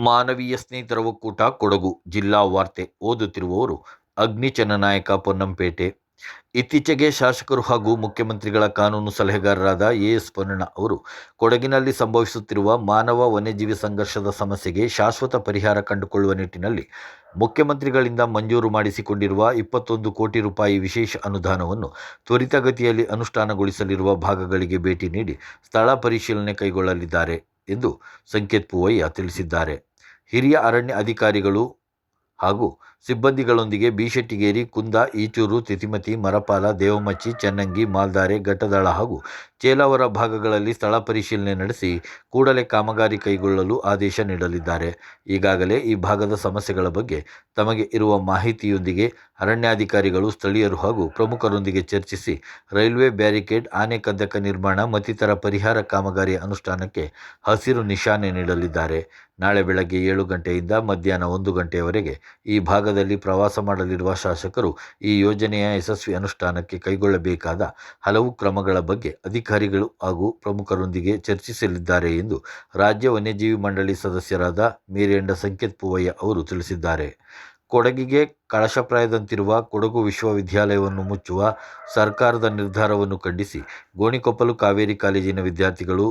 ಮಾನವೀಯ ಸ್ನೇಹಿತರ ಒಕ್ಕೂಟ ಕೊಡಗು ಜಿಲ್ಲಾ ವಾರ್ತೆ ಓದುತ್ತಿರುವವರು ಅಗ್ನಿಚನ ನಾಯಕ ಪೊನ್ನಂಪೇಟೆ. ಇತ್ತೀಚೆಗೆ ಶಾಸಕರು ಹಾಗೂ ಮುಖ್ಯಮಂತ್ರಿಗಳ ಕಾನೂನು ಸಲಹೆಗಾರರಾದ ಎ ಎಸ್ ಪೊನ್ನಣ್ಣ ಅವರು ಕೊಡಗಿನಲ್ಲಿ ಸಂಭವಿಸುತ್ತಿರುವ ಮಾನವ ವನ್ಯಜೀವಿ ಸಂಘರ್ಷದ ಸಮಸ್ಯೆಗೆ ಶಾಶ್ವತ ಪರಿಹಾರ ಕಂಡುಕೊಳ್ಳುವ ನಿಟ್ಟಿನಲ್ಲಿ ಮುಖ್ಯಮಂತ್ರಿಗಳಿಂದ ಮಂಜೂರು ಮಾಡಿಸಿಕೊಂಡಿರುವ ಇಪ್ಪತ್ತೊಂದು ಕೋಟಿ ರೂಪಾಯಿ ವಿಶೇಷ ಅನುದಾನವನ್ನು ತ್ವರಿತಗತಿಯಲ್ಲಿ ಅನುಷ್ಠಾನಗೊಳಿಸಲಿರುವ ಭಾಗಗಳಿಗೆ ಭೇಟಿ ನೀಡಿ ಸ್ಥಳ ಪರಿಶೀಲನೆ ಕೈಗೊಳ್ಳಲಿದ್ದಾರೆ ಎಂದು ಸಂಕೇತ್ ಪೂವಯ್ಯ ತಿಳಿಸಿದ್ದಾರೆ. ಹಿರಿಯ ಅರಣ್ಯ ಅಧಿಕಾರಿಗಳು ಹಾಗೂ ಸಿಬ್ಬಂದಿಗಳೊಂದಿಗೆ ಬಿಶೆಟ್ಟಿಗೇರಿ, ಕುಂದ, ಈಚೂರು ತಿತಿಮತಿ ಮರಪಾಲ, ದೇವಮಚ್ಚಿ, ಚೆನ್ನಂಗಿ, ಮಾಲ್ದಾರೆ, ಘಟ್ಟದಾಳ ಹಾಗೂ ಚೇಲಾವರ ಭಾಗಗಳಲ್ಲಿ ಸ್ಥಳ ಪರಿಶೀಲನೆ ನಡೆಸಿ ಕೂಡಲೇ ಕಾಮಗಾರಿ ಕೈಗೊಳ್ಳಲು ಆದೇಶ ನೀಡಲಿದ್ದಾರೆ. ಈಗಾಗಲೇ ಈ ಭಾಗದ ಸಮಸ್ಯೆಗಳ ಬಗ್ಗೆ ತಮಗೆ ಇರುವ ಮಾಹಿತಿಯೊಂದಿಗೆ ಅರಣ್ಯಾಧಿಕಾರಿಗಳು, ಸ್ಥಳೀಯರು ಹಾಗೂ ಪ್ರಮುಖರೊಂದಿಗೆ ಚರ್ಚಿಸಿ ರೈಲ್ವೆ ಬ್ಯಾರಿಕೇಡ್ ಆನೆ ಕದ್ದಕ ನಿರ್ಮಾಣ ಮತ್ತಿತರ ಪರಿಹಾರ ಕಾಮಗಾರಿ ಅನುಷ್ಠಾನಕ್ಕೆ ಹಸಿರು ನಿಶಾನೆ ನೀಡಲಿದ್ದಾರೆ. ನಾಳೆ ಬೆಳಗ್ಗೆ ಏಳು ಗಂಟೆಯಿಂದ ಮಧ್ಯಾಹ್ನ ಒಂದು ಗಂಟೆಯವರೆಗೆ ಈ ಭಾಗದಲ್ಲಿ ಪ್ರವಾಸ ಮಾಡಲಿರುವ ಶಾಸಕರು ಈ ಯೋಜನೆಯ ಯಶಸ್ವಿ ಅನುಷ್ಠಾನಕ್ಕೆ ಕೈಗೊಳ್ಳಬೇಕಾದ ಹಲವು ಕ್ರಮಗಳ ಬಗ್ಗೆ ಅಧಿಕಾರಿಗಳು ಹಾಗೂ ಪ್ರಮುಖರೊಂದಿಗೆ ಚರ್ಚಿಸಲಿದ್ದಾರೆ ಎಂದು ರಾಜ್ಯ ವನ್ಯಜೀವಿ ಮಂಡಳಿ ಸದಸ್ಯರಾದ ಮೇರೆಂಡ ಸಂಕೇತ್ ಪೂವಯ್ಯ ಅವರು ತಿಳಿಸಿದ್ದಾರೆ. ಕೊಡಗಿಗೆ ಕಳಶಪ್ರಾಯದಂತಿರುವ ಕೊಡಗು ವಿಶ್ವವಿದ್ಯಾಲಯವನ್ನು ಮುಚ್ಚುವ ಸರ್ಕಾರದ ನಿರ್ಧಾರವನ್ನು ಖಂಡಿಸಿ ಗೋಣಿಕೊಪ್ಪಲು ಕಾವೇರಿ ಕಾಲೇಜಿನ ವಿದ್ಯಾರ್ಥಿಗಳು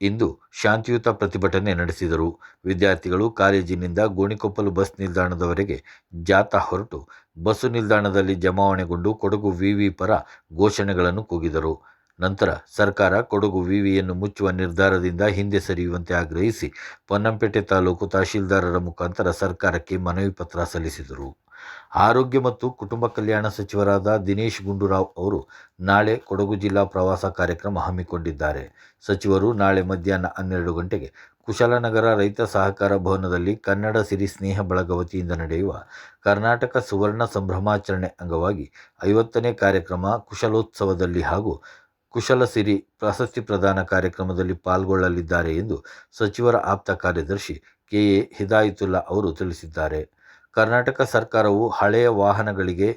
ಇಂದು ಶಾಂತಿಯುತ ಪ್ರತಿಭಟನೆ ನಡೆಸಿದರು. ವಿದ್ಯಾರ್ಥಿಗಳು ಕಾಲೇಜಿನಿಂದ ಗೋಣಿಕೊಪ್ಪಲು ಬಸ್ ನಿಲ್ದಾಣದವರೆಗೆ ಜಾಥಾ ಹೊರಟು ಬಸ್ಸು ನಿಲ್ದಾಣದಲ್ಲಿ ಜಮಾವಣೆಗೊಂಡು ಕೊಡಗು ವಿವಿ ಪರ ಘೋಷಣೆಗಳನ್ನು ಕೂಗಿದರು. ನಂತರ ಸರ್ಕಾರ ಕೊಡಗು ವಿವಿಯನ್ನು ಮುಚ್ಚುವ ನಿರ್ಧಾರದಿಂದ ಹಿಂದೆ ಸರಿಯುವಂತೆ ಆಗ್ರಹಿಸಿ ಪೊನ್ನಂಪೇಟೆ ತಾಲೂಕು ತಹಶೀಲ್ದಾರರ ಮುಖಾಂತರ ಸರ್ಕಾರಕ್ಕೆ ಮನವಿ ಪತ್ರ ಸಲ್ಲಿಸಿದರು. ಆರೋಗ್ಯ ಮತ್ತು ಕುಟುಂಬ ಕಲ್ಯಾಣ ಸಚಿವರಾದ ದಿನೇಶ್ ಗುಂಡೂರಾವ್ ಅವರು ನಾಳೆ ಕೊಡಗು ಜಿಲ್ಲಾ ಪ್ರವಾಸ ಕಾರ್ಯಕ್ರಮ ಹಮ್ಮಿಕೊಂಡಿದ್ದಾರೆ. ಸಚಿವರು ನಾಳೆ ಮಧ್ಯಾಹ್ನ ಹನ್ನೆರಡು ಗಂಟೆಗೆ ಕುಶಲನಗರ ರೈತ ಸಹಕಾರ ಭವನದಲ್ಲಿ ಕನ್ನಡ ಸಿರಿ ಸ್ನೇಹ ಬಳಗ ವತಿಯಿಂದ ನಡೆಯುವ ಕರ್ನಾಟಕ ಸುವರ್ಣ ಸಂಭ್ರಮಾಚರಣೆ ಅಂಗವಾಗಿ ಐವತ್ತನೇ ಕಾರ್ಯಕ್ರಮ ಕುಶಲೋತ್ಸವದಲ್ಲಿ ಹಾಗೂ ಕುಶಲಸಿರಿ ಪ್ರಶಸ್ತಿ ಪ್ರದಾನ ಕಾರ್ಯಕ್ರಮದಲ್ಲಿ ಪಾಲ್ಗೊಳ್ಳಲಿದ್ದಾರೆ ಎಂದು ಸಚಿವರ ಆಪ್ತ ಕಾರ್ಯದರ್ಶಿ ಕೆ. ಎ. ಹಿದಾಯತುಲ್ಲಾ ಅವರು ತಿಳಿಸಿದ್ದಾರೆ. ಕರ್ನಾಟಕ ಸರ್ಕಾರವು ಹಳೆಯ ವಾಹನಗಳಿಗೆ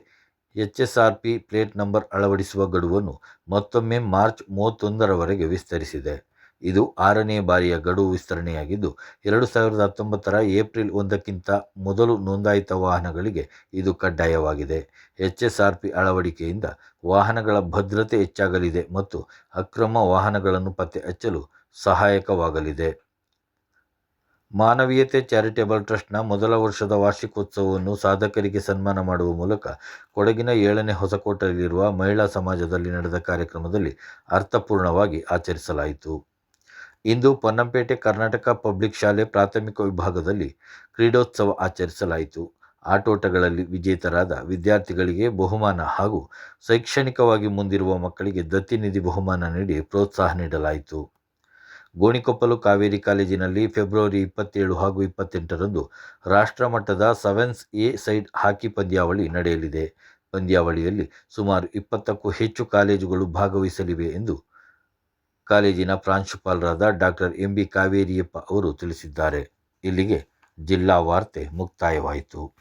ಎಚ್ಎಸ್ಆರ್ಪಿ ಪ್ಲೇಟ್ ನಂಬರ್ ಅಳವಡಿಸುವ ಗಡುವನ್ನು ಮತ್ತೊಮ್ಮೆ ಮಾರ್ಚ್ ಮೂವತ್ತೊಂದರವರೆಗೆ ವಿಸ್ತರಿಸಿದೆ. ಇದು ಆರನೇ ಬಾರಿಯ ಗಡುವು ವಿಸ್ತರಣೆಯಾಗಿದ್ದು, ಎರಡು ಸಾವಿರದ ಹತ್ತೊಂಬತ್ತರ ಏಪ್ರಿಲ್ ಒಂದಕ್ಕಿಂತ ಮೊದಲು ನೋಂದಾಯಿತ ವಾಹನಗಳಿಗೆ ಇದು ಕಡ್ಡಾಯವಾಗಿದೆ. ಎಚ್ಎಸ್ಆರ್ಪಿ ಅಳವಡಿಕೆಯಿಂದ ವಾಹನಗಳ ಭದ್ರತೆ ಹೆಚ್ಚಾಗಲಿದೆ ಮತ್ತು ಅಕ್ರಮ ವಾಹನಗಳನ್ನು ಪತ್ತೆ ಹಚ್ಚಲು ಸಹಾಯಕವಾಗಲಿದೆ. ಮಾನವೀಯತೆ ಚಾರಿಟೇಬಲ್ ಟ್ರಸ್ಟ್ನ ಮೊದಲ ವರ್ಷದ ವಾರ್ಷಿಕೋತ್ಸವವನ್ನು ಸಾಧಕರಿಗೆ ಸನ್ಮಾನ ಮಾಡುವ ಮೂಲಕ ಕೊಡಗಿನ ಏಳನೇ ಹೊಸಕೋಟೆಯಲ್ಲಿರುವ ಮಹಿಳಾ ಸಮಾಜದಲ್ಲಿ ನಡೆದ ಕಾರ್ಯಕ್ರಮದಲ್ಲಿ ಅರ್ಥಪೂರ್ಣವಾಗಿ ಆಚರಿಸಲಾಯಿತು. ಇಂದು ಪೊನ್ನಂಪೇಟೆ ಕರ್ನಾಟಕ ಪಬ್ಲಿಕ್ ಶಾಲೆ ಪ್ರಾಥಮಿಕ ವಿಭಾಗದಲ್ಲಿ ಕ್ರೀಡೋತ್ಸವ ಆಚರಿಸಲಾಯಿತು. ಆಟೋಟಗಳಲ್ಲಿ ವಿಜೇತರಾದ ವಿದ್ಯಾರ್ಥಿಗಳಿಗೆ ಬಹುಮಾನ ಹಾಗೂ ಶೈಕ್ಷಣಿಕವಾಗಿ ಮುಂದಿರುವ ಮಕ್ಕಳಿಗೆ ದತ್ತಿನಿಧಿ ಬಹುಮಾನ ನೀಡಿ ಪ್ರೋತ್ಸಾಹ ನೀಡಲಾಯಿತು. ಗೋಣಿಕೊಪ್ಪಲು ಕಾವೇರಿ ಕಾಲೇಜಿನಲ್ಲಿ ಫೆಬ್ರವರಿ ಇಪ್ಪತ್ತೇಳು ಹಾಗೂ ಇಪ್ಪತ್ತೆಂಟರಂದು ರಾಷ್ಟ್ರಮಟ್ಟದ ಸೆವೆನ್ಸ್ ಎ ಸೈಡ್ ಹಾಕಿ ಪಂದ್ಯಾವಳಿ ನಡೆಯಲಿದೆ. ಪಂದ್ಯಾವಳಿಯಲ್ಲಿ ಸುಮಾರು ಇಪ್ಪತ್ತಕ್ಕೂ ಹೆಚ್ಚು ಕಾಲೇಜುಗಳು ಭಾಗವಹಿಸಲಿವೆ ಎಂದು ಕಾಲೇಜಿನ ಪ್ರಾಂಶುಪಾಲರಾದ ಡಾಕ್ಟರ್ ಎಂ ಬಿ ಕಾವೇರಿಯಪ್ಪ ಅವರು ತಿಳಿಸಿದ್ದಾರೆ. ಇಲ್ಲಿಗೆ ಜಿಲ್ಲಾ ವಾರ್ತೆ ಮುಕ್ತಾಯವಾಯಿತು.